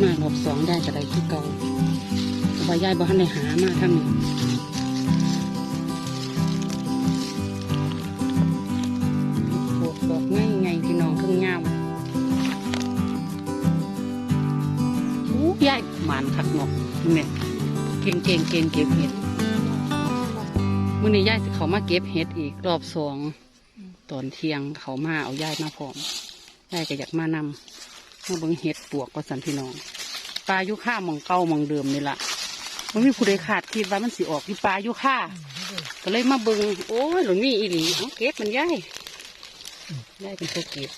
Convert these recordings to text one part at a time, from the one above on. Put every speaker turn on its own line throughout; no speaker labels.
มารอบสองได้จะได้คือเก่าเพราะว่ายายบ่ทันได้หามาทั้งนี้ปลูกดอกง่ายไงพี่น้องครึ่งยาวอู้ยายหมานคักเนกเนี่ยเก่งเก่งเก่งเก็บเห็ดมื่อนี้ยายเขามาเก็บเห็ดอีกรอบสองตอนเที่ยงเขามาเอาย่ายมาพร้อมยายก็อยากมานำ มาเบิ่งเห็ดปวกก็สันพี่น้องปลายุค่าหมองเก่าหมองเดิมนี่ละมันมีผู้ใดขาดคิดว่ามันสิออกที่ปลายุค่าก็เลยมาเบิงโอ้ยหลุนนี่อีหลีเอาเก็บมันย่ายย่ายเป็นตัวเก็บ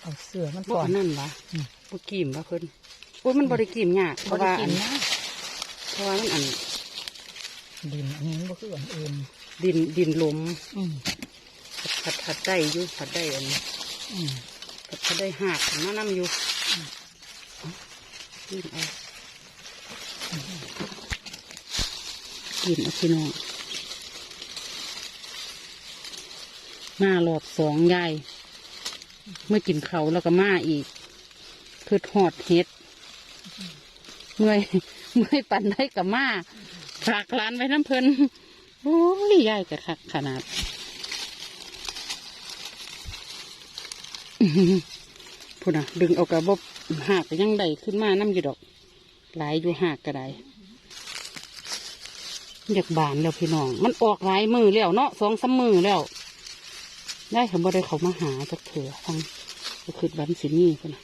เอาเสือมัน
บ่
ก่อ
อั
น
นนั่นวะ
อืม
บ่กิมวะเพิ่นโอ้ยมันบริกิมยากเพ
บ่
ราะ
ได้
ว่า
กิ
อั
น
น
นะ
เพราะว่ามันอัน
ดินอันนี้มันบ่คืออันอื่น
ดินดินลม
อืม
ผัดผัดได้อยู่ผัดได้อัน
อืม
ผัดผัดได้หักมานํอยู่เอากินเอากินเอาพี่น้องมารอบสองยายเมื่อกินเขาวแล้วก็มาอีกเพื่อหอดเห็ด เมื่อยเมื่อยปันได้กับมาฝากร้านไว้น้ำเพลิน โอ้ยยายกระคักขนาดอื้อหือพูดนะดึงเอากระบบหากยังได้ขึ้นมาน้ำอยู่ดอก หลายอยู่หากก็ได้อยากบานแล้วพี่น้อง มันออกหลายมือแล้วเนาะสองสามมือแล้ว ได้เขบ่ได้เขามาหาจากเถื่อฟังก็คือวันสินี่คนนะ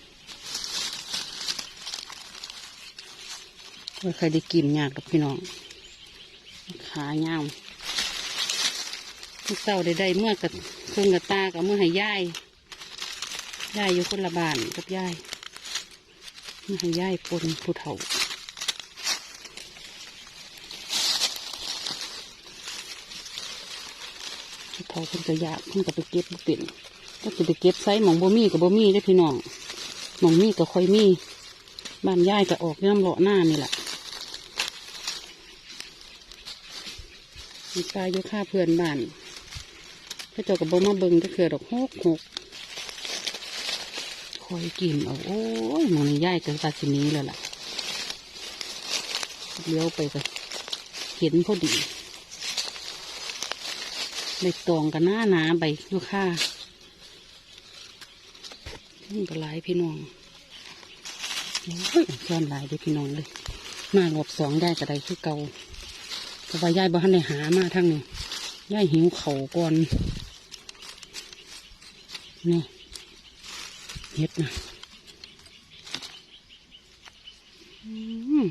ว่าใครได้กินยากกับพี่น้อง ขาเงาว ทุกเจ้าได้ได้เมื่อกับเครื่องกับตากับเมื่อห้ย่ายย่ายอยู่คนละบ้านกับย่ายเมื่อห้ย่ายปนผู้เฒ่าเขาเพิ่นก็อยากเพิ่นก็ไปเก็บบ่เป็นก็จะไปเก็บไซส์หมองบ่มีกับบ่มีได้พี่น้องหมองมีก็ค่อยมีบ้านยายก็ออกย่ำเลาะหน้านี่แหละมีปลาอยู่ค่าเพื่อนบ้าน พระเจ้าก็บ่มาเบิ่งจะเกิดดอกหกหกคอยกินเอาโอ้ยมองนี้ยายก็ตาสินี้แล้วล่ะเลี้ยวไปก็เห็นพอดีใบตองกันหน้าหนาใบยูกค่านี่ก็หลายพี่น้องโอ้ยซ้อนหลายด้อพี่น้องเลยมารอบสองได้ก็ได้คือเก่าเพราะว่ายายบ้านได้หามาทั้งนี้ยายหิวเขาก่อน นี่เห็ดนะอืม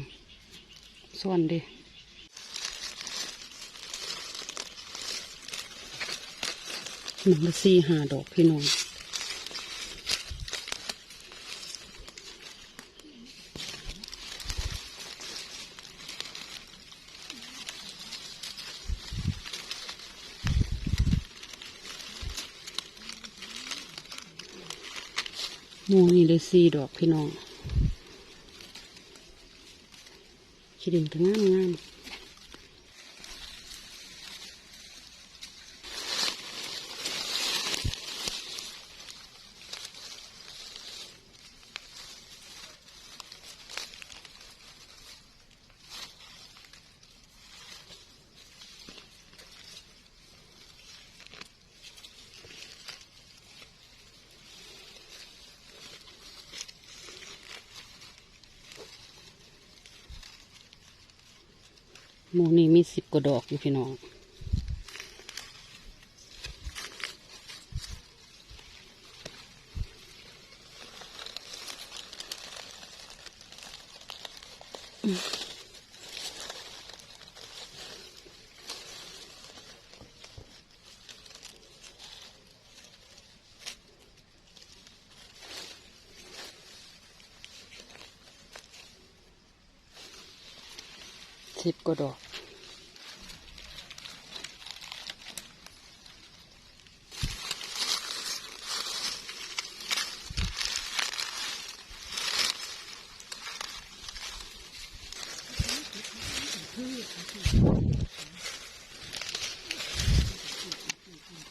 ส่วนดิหนึ่งสี่ห้าดอกพี่น้อง มูนี่เลยสี่ดอกพี่น้องขีดินก็งามงาม มูนี่มีสิบกว่าดอกอยู่พี่น้อง สิบกว่าดอก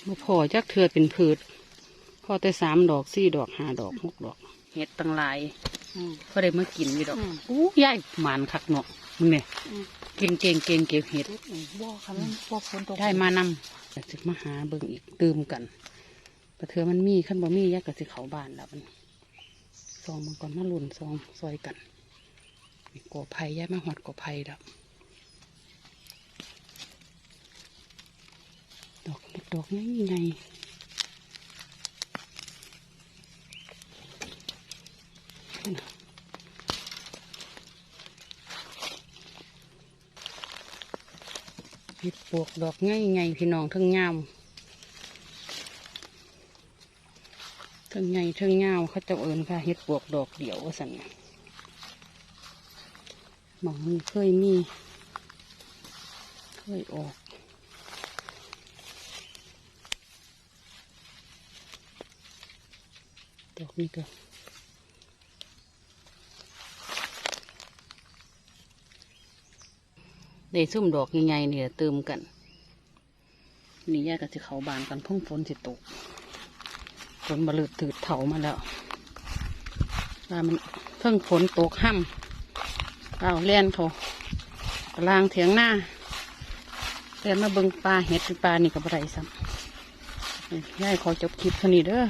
มาพอจักเถื่อเป็นผืดอแต่สามดอกสี่ดอกห้าดอกหกดอก เห็ดตั้งหลาย
อืม
ก็ได้มากินอยู่ดอก
อืม
อู้ยายหมานคักเนาะมึงเนี่ย
อืม
เก่งเก่งเก่งเก็บเห็ด
เฮ็ดอีกบ่ค่ะมันบ่ฝนตก
ได้มานำแต่จะมาหาเบิ่งอีกตื่มกันแต่เธอมันมีขั้นบ่มียากกับสิเขาบ้านแล้วมันซองมันก่อนมาลุ่นซองซอยกันนี่ก่อไผ่ย้ายมาหอดก่อไผ่แล้วดอกดอกง่ายไง เห็ดปวกดอกง่ายไงพี่น้องทั้งงามทั้งไงทั้งงามเขาจะเอิญค่ะเห็ดปวกดอกเดี่ยวว่าสันน่ะหมองมันเคยมีเคยออกดอกนี้ก็ ได้ซุ่มดอกใหญ่ๆเนี่ยเติมกัน นี่ยากกับสิเขาบานกันพุ่งฝนสิตกฝนบลืดถืดเถามาแล้วว่ามันเพิ่งฝนตกห้ำเอาเล่นเขากลางเถียงหน้าเล่นมาเบิงปลาเห็ดปลานี่กับไรซ้ำนี่ยายขอจบคลิปเท่านี้เด้อ